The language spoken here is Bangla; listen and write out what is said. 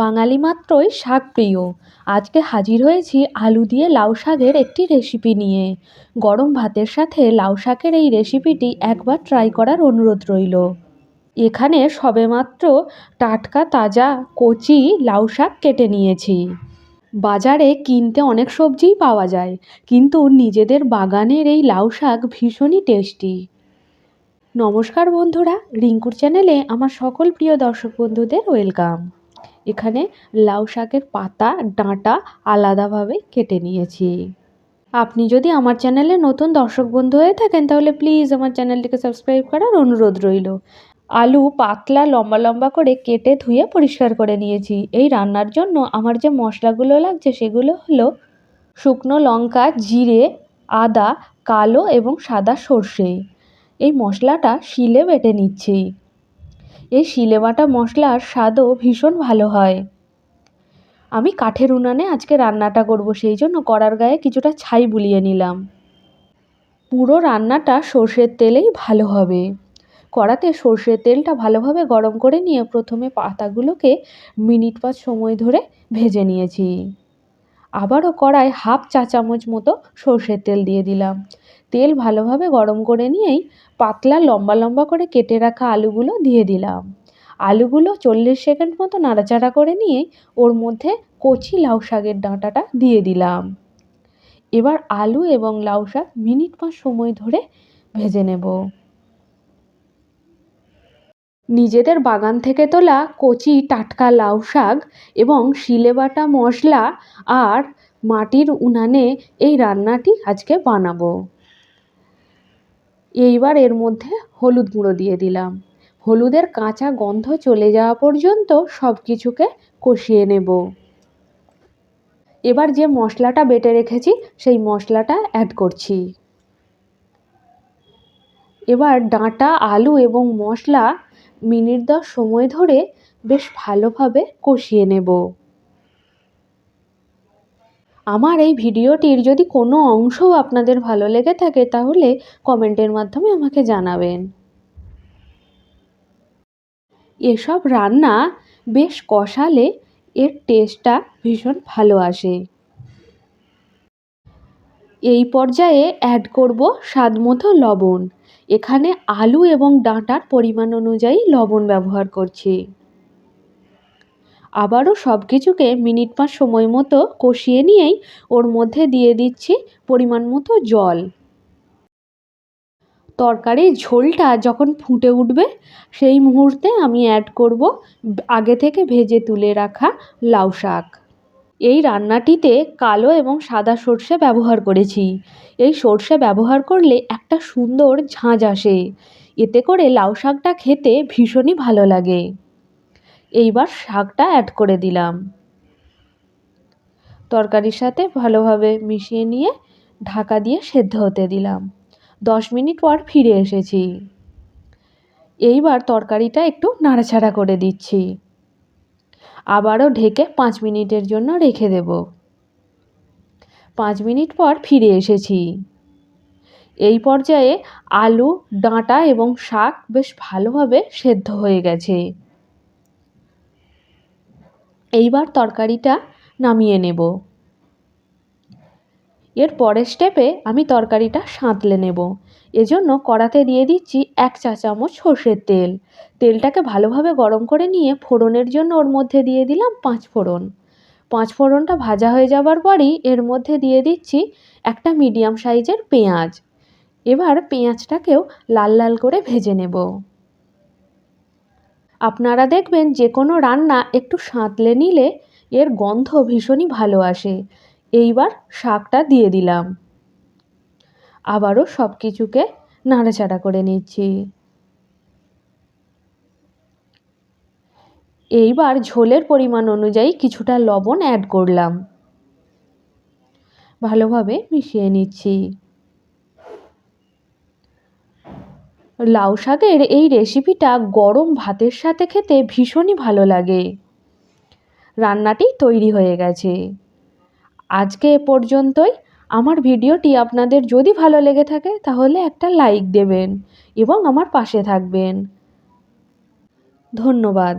বাঙালি মাত্রই শাক প্রিয়। আজকে হাজির হয়েছি আলু দিয়ে লাউ শাকের একটি রেসিপি নিয়ে। গরম ভাতের সাথে লাউ শাকের এই রেসিপিটি একবার ট্রাই করার অনুরোধ রইল। এখানে সবেমাত্র টাটকা, তাজা, কচি লাউ শাক কেটে নিয়েছি। বাজারে কিনতে অনেক সবজিই পাওয়া যায়, কিন্তু নিজেদের বাগানের এই লাউ শাক ভীষণই টেস্টি নমস্কার বন্ধুরা, রিঙ্কুর চ্যানেলে আমার সকল প্রিয় দর্শক বন্ধুদের ওয়েলকাম এখানে লাউ শাকের পাতা, ডাঁটা আলাদাভাবে কেটে নিয়েছি। আপনি যদি আমার চ্যানেলে নতুন দর্শক বন্ধু হয়ে থাকেন, তাহলে প্লিজ আমার চ্যানেলটিকে সাবস্ক্রাইব করার অনুরোধ রইল। আলু পাতলা, লম্বা লম্বা করে কেটে ধুয়ে পরিষ্কার করে নিয়েছি। এই রান্নার জন্য আমার যে মশলাগুলো লাগছে, সেগুলো হলো শুকনো লঙ্কা, জিরে, আদা, কালো এবং সাদা সর্ষে। এই মশলাটা শিলে বেটে নিচ্ছি। এই শিলে বাটা মশলার স্বাদও ভীষণ ভালো হয়। আমি কাঠের উনানে আজকে রান্নাটা করব, সেই জন্য কড়ার গায়ে কিছুটা ছাই বুলিয়ে নিলাম। পুরো রান্নাটা সর্ষের তেলেই ভালো হবে। কড়াতে সর্ষের তেলটা ভালোভাবে গরম করে নিয়ে প্রথমে পাতাগুলোকে মিনিট পাঁচ সময় ধরে ভেজে নিয়েছি। আবারও কড়ায় হাফ চা চামচ মতো সর্ষের তেল দিয়ে দিলাম। তেল ভালোভাবে গরম করে নিয়েই পাতলা লম্বা লম্বা করে কেটে রাখা আলুগুলো দিয়ে দিলাম। আলুগুলো চল্লিশ সেকেন্ড মতো নাড়াচাড়া করে নিয়ে ওর মধ্যে কচি লাউ শাকের ডাঁটাটা দিয়ে দিলাম। এবার আলু এবং লাউ শাক মিনিট পাঁচ সময় ধরে ভেজে নেব। নিজেদের বাগান থেকে তোলা কচি, টাটকা লাউ শাক এবং শিলে বাটা মশলা আর মাটির উনানে এই রান্নাটি আজকে বানাবো। এইবার এর মধ্যে হলুদ গুঁড়ো দিয়ে দিলাম। হলুদের কাঁচা গন্ধ চলে যাওয়া পর্যন্ত সব কিছুকে কষিয়ে নেব। এবার যে মশলাটা বেটে রেখেছি, সেই মশলাটা অ্যাড করছি। এবার ডাঁটা, আলু এবং মশলা মিনিট দশ সময় ধরে বেশ ভালোভাবে কষিয়ে নেব। আমার এই ভিডিওটির যদি কোনো অংশও আপনাদের ভালো লেগে থাকে, তাহলে কমেন্টের মাধ্যমে আমাকে জানাবেন। এসব রান্না বেশ কষালে এর টেস্টটা ভীষণ ভালো আসে। এই পর্যায়ে অ্যাড করব স্বাদ মতো লবণ। এখানে আলু এবং ডাঁটার পরিমাণ অনুযায়ী লবণ ব্যবহার করছি। আবারও সব কিছুকে মিনিট পাঁচ সময় মতো কষিয়ে নিয়েই ওর মধ্যে দিয়ে দিচ্ছি পরিমাণ মতো জল। তরকারির ঝোলটা যখন ফুটে উঠবে, সেই মুহূর্তে আমি অ্যাড করব আগে থেকে ভেজে তুলে রাখা লাউ শাক। এই রান্নাটিতে কালো এবং সাদা সর্ষে ব্যবহার করেছি। এই সর্ষে ব্যবহার করলে একটা সুন্দর ঝাঁঝ আসে। এতে করে লাউ শাকটা খেতে ভীষণই ভালো লাগে। এইবার শাকটা অ্যাড করে দিলাম। তরকারির সাথে ভালোভাবে মিশিয়ে নিয়ে ঢাকা দিয়ে সেদ্ধ হতে দিলাম। দশ মিনিট পর ফিরে এসেছি। এইবার তরকারিটা একটু নাড়াচাড়া করে দিচ্ছি। আবারও ঢেকে পাঁচ মিনিটের জন্য রেখে দেব। পাঁচ মিনিট পর ফিরে এসেছি। এই পর্যায়ে আলু, ডাঁটা এবং শাক বেশ ভালোভাবে সেদ্ধ হয়ে গেছে। এইবার তরকারিটা নামিয়ে নেব। এর পরের স্টেপে আমি তরকারিটা সাঁতলে নেব। এজন্য কড়াতে দিয়ে দিচ্ছি এক চা চামচ সর্ষের তেল। তেলটাকে ভালোভাবে গরম করে নিয়ে ফোড়নের জন্য ওর মধ্যে দিয়ে দিলাম পাঁচ ফোড়ন। পাঁচ ফোড়নটা ভাজা হয়ে যাবার পরই এর মধ্যে দিয়ে দিচ্ছি একটা মিডিয়াম সাইজের পেঁয়াজ। এবার পেঁয়াজটাকেও লাল লাল করে ভেজে নেব। আপনারা দেখবেন যে কোনো রান্না একটু সাঁতলে নিলে এর গন্ধ ভীষণই ভালো আসে। এইবার শাকটা দিয়ে দিলাম। আবারও সব কিছুকে নাড়াচাড়া করে নিচ্ছি। এইবার ঝোলের পরিমাণ অনুযায়ী কিছুটা লবণ অ্যাড করলাম। ভালোভাবে মিশিয়ে নিচ্ছি। লাউ শাকের এই রেসিপিটা গরম ভাতের সাথে খেতে ভীষণই ভালো লাগে। রান্নাটি তৈরি হয়ে গেছে। আজকে এ পর্যন্তই। আমার ভিডিওটি আপনাদের যদি ভালো লেগে থাকে, তাহলে একটা লাইক দেবেন এবং আমার পাশে থাকবেন। ধন্যবাদ।